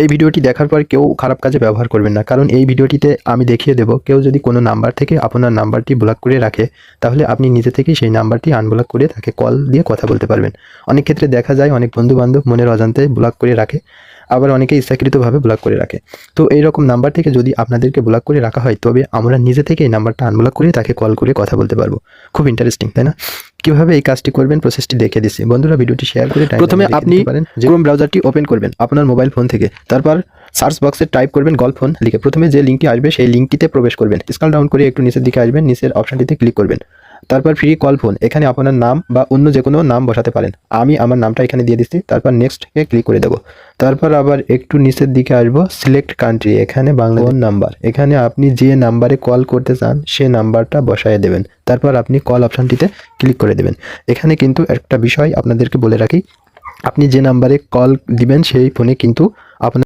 এই ভিডিওটি দেখার পর কেউ খারাপ কাজে ব্যবহার করবেন না। কারণ এই ভিডিওটিতে আমি দেখিয়ে দেব, কেউ যদি কোনো নাম্বার থেকে আপনার নাম্বারটি ব্লক করে রাখে, তাহলে আপনি নিজে থেকেই সেই নাম্বারটি আনব্লক করে তাকে কল দিয়ে কথা বলতে পারবেন। অনেক ক্ষেত্রে দেখা যায় অনেক বন্ধু বান্ধব মনের অজান্তে ব্লক করে রাখে, আবার অনেকে ইচ্ছাকৃতভাবে ব্লক করে রাখে। তো এই রকম নাম্বার থেকে যদি আপনাদেরকে ব্লক করে রাখা হয়, তবে আমরা নিজে থেকে এই নাম্বারটা আনব্লক করে তাকে কল করে কথা বলতে পারব। খুব ইন্টারেস্টিং তাই না? কীভাবে এই কাজটি করবেন প্রসেসটি দেখে দিচ্ছি। বন্ধুরা ভিডিওটি শেয়ার করে প্রথমে আপনি ক্রোম ব্রাউজারটি ওপেন করবেন আপনার মোবাইল ফোন থেকে। তারপর সার্চ বক্সে টাইপ করবেন গল্প ফোন লিখে প্রথমে যে লিঙ্কটি আসবে সেই লিঙ্কটিতে প্রবেশ করবেন। স্কাল ডাউন করে একটু নিচের দিকে আসবেন নিচের অপশনটিতে ক্লিক করবেন। তারপর ফ্রি কল ফোন। এখানে আপনার নাম বা অন্য যে কোনো নাম বসাতে পারেন। আমি আমার নামটা এখানে দিয়ে দিচ্ছি। তারপর নেক্সটকে ক্লিক করে দেবো। তারপর আবার একটু নিচের দিকে আসব। সিলেক্ট কান্ট্রি এখানে বাংলা ফোন নাম্বার এখানে আপনি যে নাম্বারে কল করতে চান সে নাম্বারটা বসায় দেবেন। তারপর আপনি কল অপশানটিতে ক্লিক করে দেবেন। এখানে কিন্তু একটা বিষয় আপনাদেরকে বলে রাখি। আপনি যে নাম্বারে কল দিবেন সেই ফোনে কিন্তু